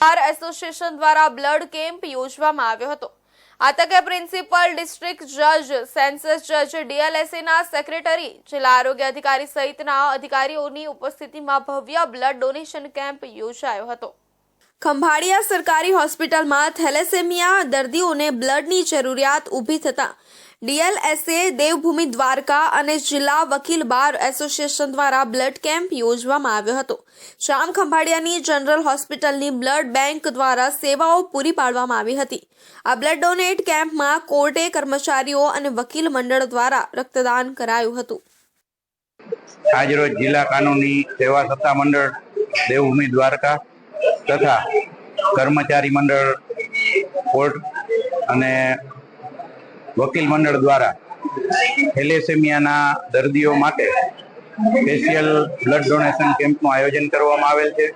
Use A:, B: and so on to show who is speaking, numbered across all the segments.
A: બાર association દ્વારા blood camp યોજવામાં આવ્યો હતો. આ તકે પ્રિન્સિપલ ડિસ્ટ્રિક્ટ જજ, સેન્સસ જજ ડીએલએસએના સેક્રેટરી, જિલ્લા આરોગ્ય અધિકારી સહિતના અધિકારીઓની ઉપસ્થિતિમાં ભવ્ય બ્લડ ડોનેશન કેમ્પ યોજાયો હતો. ખંભાળિયા સરકારી હોસ્પિટલમાં થેલેસેમિયા દર્દીઓને બ્લડની જરૂરિયાત ઊભી થતાં ડીએલએસએ દેવભૂમિ દ્વારકા અને જિલ્લા વકીલ બાર એસોસિએશન દ્વારા બ્લડ કેમ્પ યોજવામાં આવ્યો હતો. શ્યામ ખંભાળિયાની જનરલ હોસ્પિટલની બ્લડ બેંક દ્વારા સેવાઓ પૂરી પાડવામાં આવી હતી. આ બ્લડ ડોનેટ કેમ્પમાં કોર્ટે કર્મચારીઓ અને વકીલ મંડળ દ્વારા રક્તદાન કરાયું હતું.
B: આજરોજ જિલ્લા કાનૂની સેવા સત્તા મંડળ, દેવભૂમિ દ્વારકા તથા કર્મચારી મંડળ, કોર્ટ અને વકીલ મંડળ દ્વારા થેલેસેમિયાના દર્દીઓ માટે સ્પેશિયલ બ્લડ ડોનેશન કેમ્પનું આયોજન કરવામાં આવેલ છે.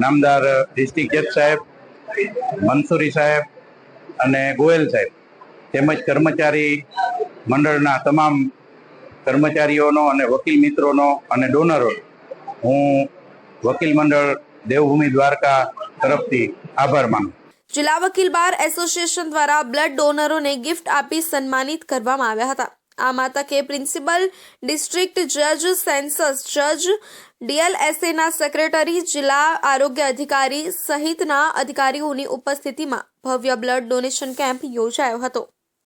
B: નામદાર ડિસ્ટ્રિક્ટ જજ સાહેબ મંસૂરી સાહેબ અને ગોયલ સાહેબ તેમજ કર્મચારી મંડળના તમામ કર્મચારીઓનો અને વકીલ મિત્રોનો અને ડોનરો હું વકીલ મંડળ દેવભૂમિ દ્વારકા તરફથી આભાર માનું
A: જિલ્લા વકીલ બાર એસોસિએશન દ્વારા બ્લડ ડોનરોને ગિફ્ટ આપી સન્માનિત કરવામાં આવ્યા હતા. આ માતકે પ્રિન્સિપલ, ડિસ્ટ્રિક્ટ જજ, સેન્સસ જજ, ડીએલએસએના સેક્રેટરી, જિલ્લા આરોગ્ય અધિકારી સહિતના અધિકારીઓની ઉપસ્થિતિમાં ભવ્ય બ્લડ ડોનેશન કેમ્પ યોજાયો હતો.